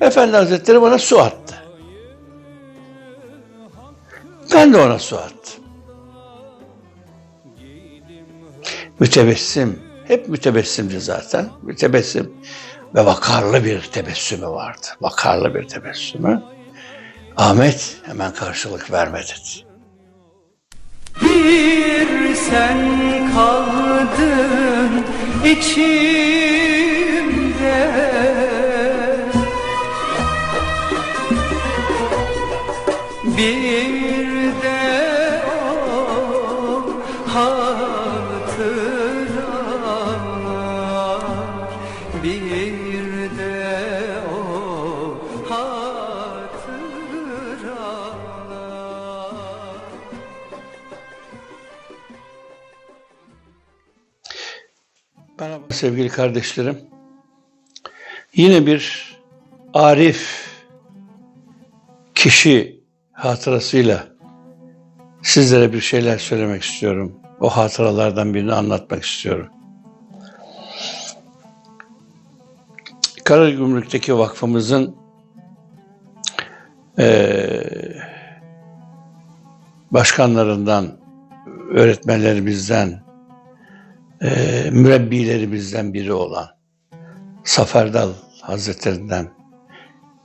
Efendi Hazretleri bana su attı. Ben de ona su attım. Mütebessim, hep mütebessimdi zaten. Mütebessim ve vakarlı bir tebessümü vardı. Vakarlı bir tebessümü. Ahmet hemen karşılık vermedi. Bir sen kaldın içimde Bir de o hatıralar Bir de o hatıralar Merhaba sevgili kardeşlerim. Yine bir Arif kişi hatırasıyla sizlere bir şeyler söylemek istiyorum. O hatıralardan birini anlatmak istiyorum. Karagümrük'teki vakfımızın eee, başkanlarından, öğretmenlerimizden, e, mürebbilerimizden biri olan Saferdal Hazretlerinden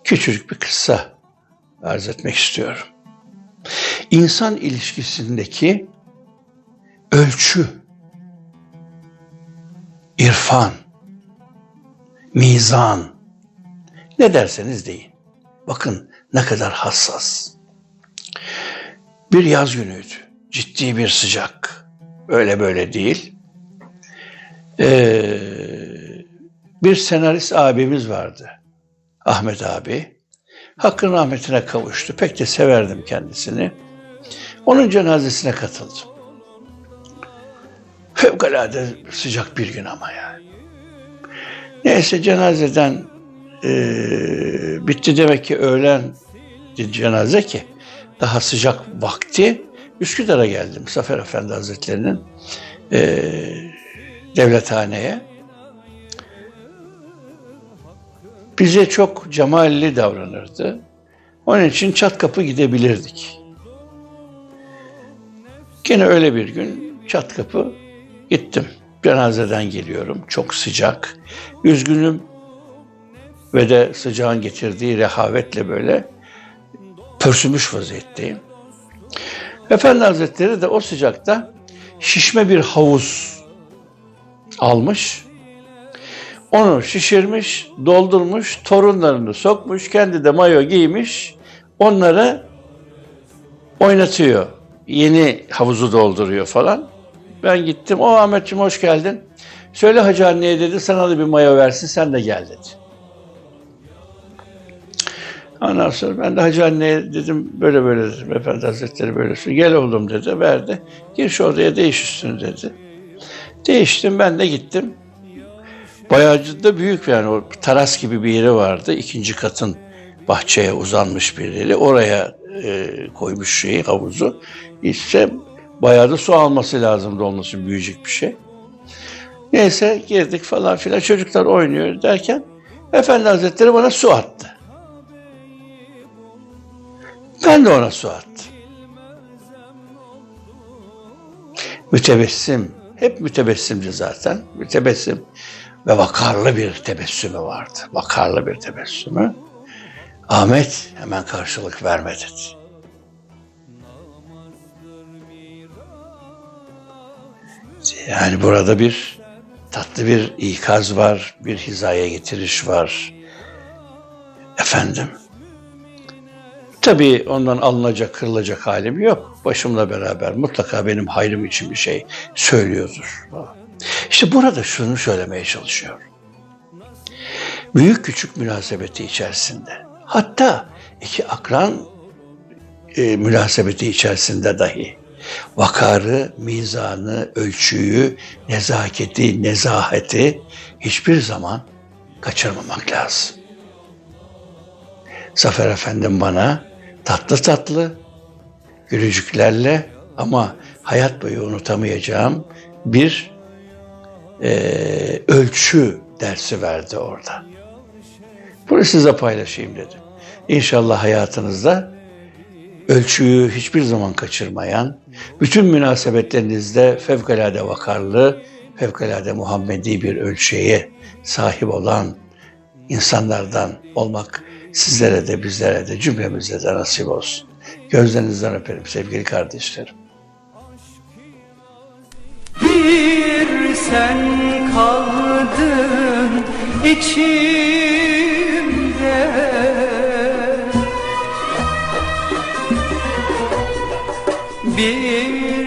küçücük bir kıssa arz etmek istiyorum. İnsan ilişkisindeki ölçü, irfan, mizan, ne derseniz deyin. Bakın ne kadar hassas. Bir yaz günüydü. Ciddi bir sıcak. Öyle böyle değil. Ee, bir senarist abimiz vardı. Ahmet abi. Hakkın rahmetine kavuştu. Pek de severdim kendisini. Onun cenazesine katıldım. Fevkalade sıcak bir gün ama yani. Neyse cenazeden eee, bitti demek ki öğlen cenaze ki daha sıcak vakti Üsküdar'a geldim Zafer Efendi Hazretleri'nin eee devlethaneye. Bize çok cemalli davranırdı. Onun için çat kapı gidebilirdik. Gene öyle bir gün çat kapı gittim. Cenazeden geliyorum. Çok sıcak. Üzgünüm ve de sıcağın getirdiği rehavetle böyle pörsümüş vaziyetteyim. Efendi Hazretleri de o sıcakta şişme bir havuz almış. Onu şişirmiş, doldurmuş, torunlarını sokmuş, kendi de mayo giymiş. Onları oynatıyor. Yeni havuzu dolduruyor falan. Ben gittim. O Ahmetciğim hoş geldin. Söyle Hacı anneye dedi sana da bir mayo versin sen de gel dedi. Ondan sonra ben de Hacı anneye dedim böyle böyle dedim. Efendi Hazretleri böyle söylüyor. Gel oğlum dedi verdi. Gir şu odaya değiş üstünü dedi. Değiştim ben de gittim. Bayağı da büyük yani o teras gibi bir yeri vardı. İkinci katın bahçeye uzanmış bir yeri. Oraya e, koymuş şeyi havuzu. İşte bayağı da su alması lazımdı onun için büyüyecek bir şey. Neyse girdik falan filan çocuklar oynuyor derken Efendi Hazretleri bana su attı. Ben de ona su attım. Mütebessim, hep mütebessimdi zaten. Mütebessim ve vakarlı bir tebessümü vardı. Vakarlı bir tebessümü. Ahmet hemen karşılık vermedi. Yani burada bir tatlı bir ikaz var, bir hizaya getiriş var. Efendim, Tabii ondan alınacak, kırılacak halim yok. Başımla beraber mutlaka benim hayrım için bir şey söylüyordur. İşte burada şunu söylemeye çalışıyor. Büyük küçük münasebeti içerisinde, hatta iki akran e, münasebeti içerisinde dahi vakarı, mizanı, ölçüyü, nezaketi, nezaheti hiçbir zaman kaçırmamak lazım. Zafer Efendim bana tatlı tatlı gülücüklerle ama hayat boyu unutamayacağım bir eee, ölçü dersi verdi orada. Bu Bunu size paylaşayım dedim. İnşallah hayatınızda ölçüyü hiçbir zaman kaçırmayan, bütün münasebetlerinizde fevkalade vakarlı, fevkalade Muhammedi bir ölçüye sahip olan insanlardan olmak sizlere de bizlere de cümlemize de nasip olsun. Gözlerinizden öperim sevgili kardeşlerim. Bir sen kaldın içimde. Bir